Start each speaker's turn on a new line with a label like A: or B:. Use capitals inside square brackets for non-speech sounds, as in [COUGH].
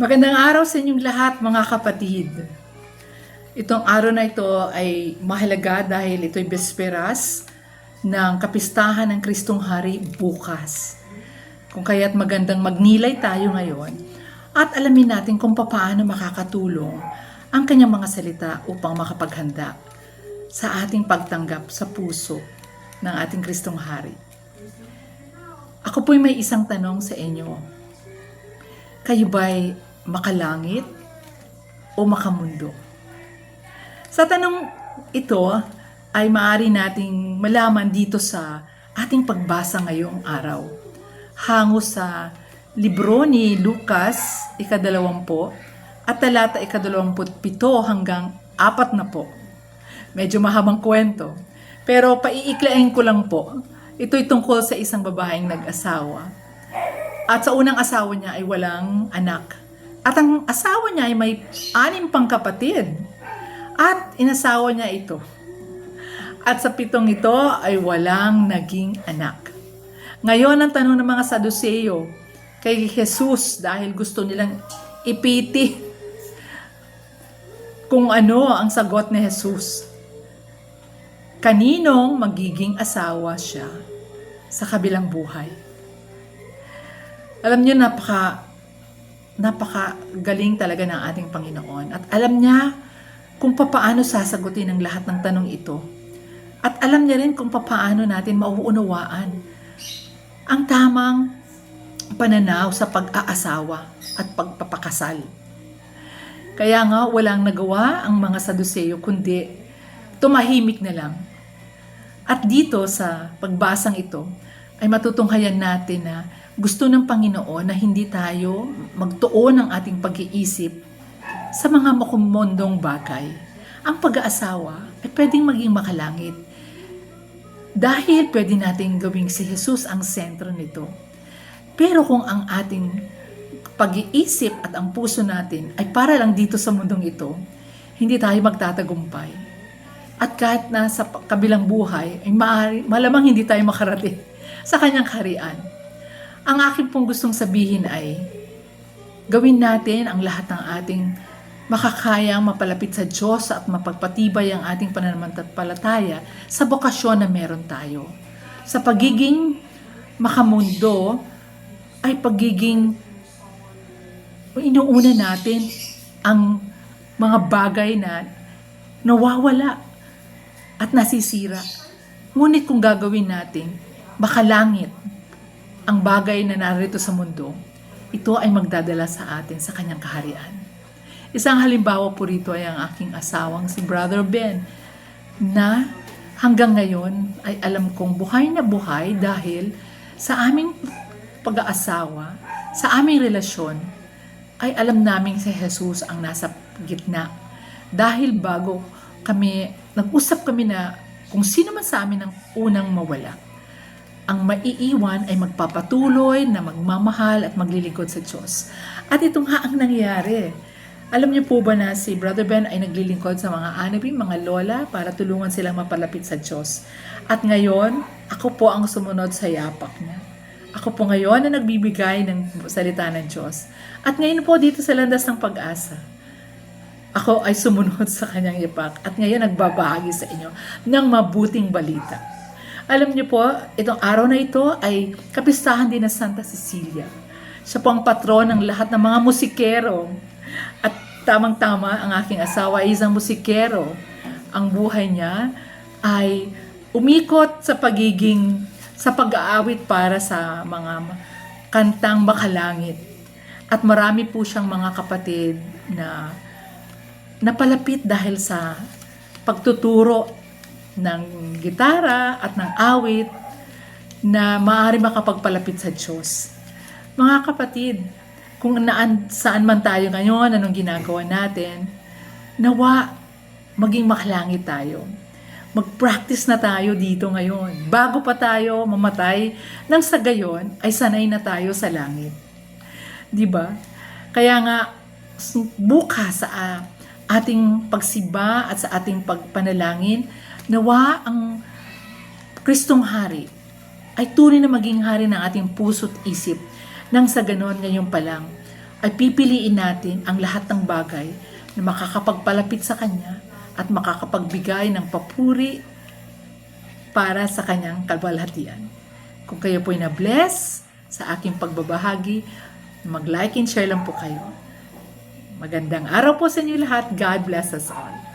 A: Magandang araw sa inyong lahat mga kapatid. Itong araw na ito ay mahalaga dahil ito'y besperas ng kapistahan ng Kristong Hari bukas. Kung kaya't magandang magnilay tayo ngayon at alamin natin kung paano makakatulong ang kanyang mga salita upang makapaghanda sa ating pagtanggap sa puso ng ating Kristong Hari. Ako po'y may isang tanong sa inyo. Kayo ba'y makalangit o makamundo? Sa tanong ito ay maaari nating malaman dito sa ating pagbasa ngayong araw. Hango sa libro ni Lucas, ikadalawampo, at talata ikadalawamput pito hanggang apat na po. Medyo mahabang kwento. Pero paiiklain ko lang po. Ito'y tungkol sa isang babaeng nag-asawa. At sa unang asawa niya ay walang anak. At ang asawa niya ay may anim pang kapatid. At inasawa niya ito. At sa pitong ito ay walang naging anak. Ngayon ang tanong ng mga Saduceo kay Jesus dahil gusto nilang ipiti kung ano ang sagot ni Jesus. Kaninong magiging asawa siya sa kabilang buhay? Alam niyo, napaka, napaka galing talaga ng ating Panginoon. At alam niya kung papaano sasagutin ang lahat ng tanong ito. At alam niya rin kung papaano natin mauunawaan ang tamang pananaw sa pag-aasawa at pagpapakasal. Kaya nga walang nagawa ang mga Saduceo kundi tumahimik na lang. At dito sa pagbasang ito ay matutunghayan natin na gusto ng Panginoon na hindi tayo magtuon ng ating pag-iisip sa mga makumondong bagay. Ang pag-aasawa ay pwedeng maging makalangit dahil pwede nating gawing si Jesus ang sentro nito. Pero kung ang ating pag-iisip at ang puso natin ay para lang dito sa mundong ito, hindi tayo magtatagumpay. At kahit na sa kabilang buhay, ay malamang hindi tayo makarating [LAUGHS] sa kanyang kaharian. Ang akin pong gustong sabihin ay, gawin natin ang lahat ng ating makakayang mapalapit sa Diyos at mapagpatibay ang ating pananampalataya sa bokasyon na meron tayo. Sa pagiging makamundo ay pagiging inuuna natin ang mga bagay na nawawala at nasisira. Ngunit kung gagawin natin, makalangit ang bagay na narito sa mundo, ito ay magdadala sa atin sa kanyang kaharian. Isang halimbawa po rito ay ang aking asawang si Brother Ben na hanggang ngayon ay alam kong buhay na buhay dahil sa aming pag-aasawa, sa aming relasyon, ay alam namin si Jesus ang nasa gitna. Dahil bago kami, nag-usap kami na kung sino man sa amin ang unang mawala. Ang maiiwan ay magpapatuloy na magmamahal at maglilingkod sa Diyos. At itong nga ang nangyari. Alam niyo po ba na si Brother Ben ay naglilingkod sa mga anabi, mga lola, para tulungan silang mapalapit sa Diyos. At ngayon, ako po ang sumunod sa yapak niya. Ako po ngayon na nagbibigay ng salita ng Diyos. At ngayon po dito sa landas ng pag-asa, ako ay sumunod [LAUGHS] sa kanyang yapak at ngayon nagbabahagi sa inyo ng mabuting balita. Alam niyo po, itong araw na ito ay kapistahan din ng Santa Cecilia. Siya po ang patron ng lahat ng mga musikero. At tamang-tama, ang aking asawa ay isang musikero. Ang buhay niya ay umikot sa pagiging, sa pag-aawit para sa mga kantang makalangit. At marami po siyang mga kapatid na napalapit dahil sa pagtuturo ng gitara at ng awit na maaari makapagpalapit sa Diyos. Mga kapatid, kung naan, saan man tayo ngayon, anong ginagawa natin, nawa maging makalangit tayo. Mag-practice na tayo dito ngayon. Bago pa tayo mamatay, nang sa gayon ay sanay na tayo sa langit. 'Di ba? Kaya nga bukas sa ah, ating pagsiba at sa ating pagpanalangin, nawa ang Kristong Hari ay tunay na maging hari ng ating puso't isip nang sa ganon ngayon pa lang ay pipiliin natin ang lahat ng bagay na makakapagpalapit sa Kanya at makakapagbigay ng papuri para sa Kanyang kabalhatian. Kung kayo po'y na-bless sa aking pagbabahagi, mag-like and share lang po kayo. Magandang araw po sa inyo lahat. God bless us all.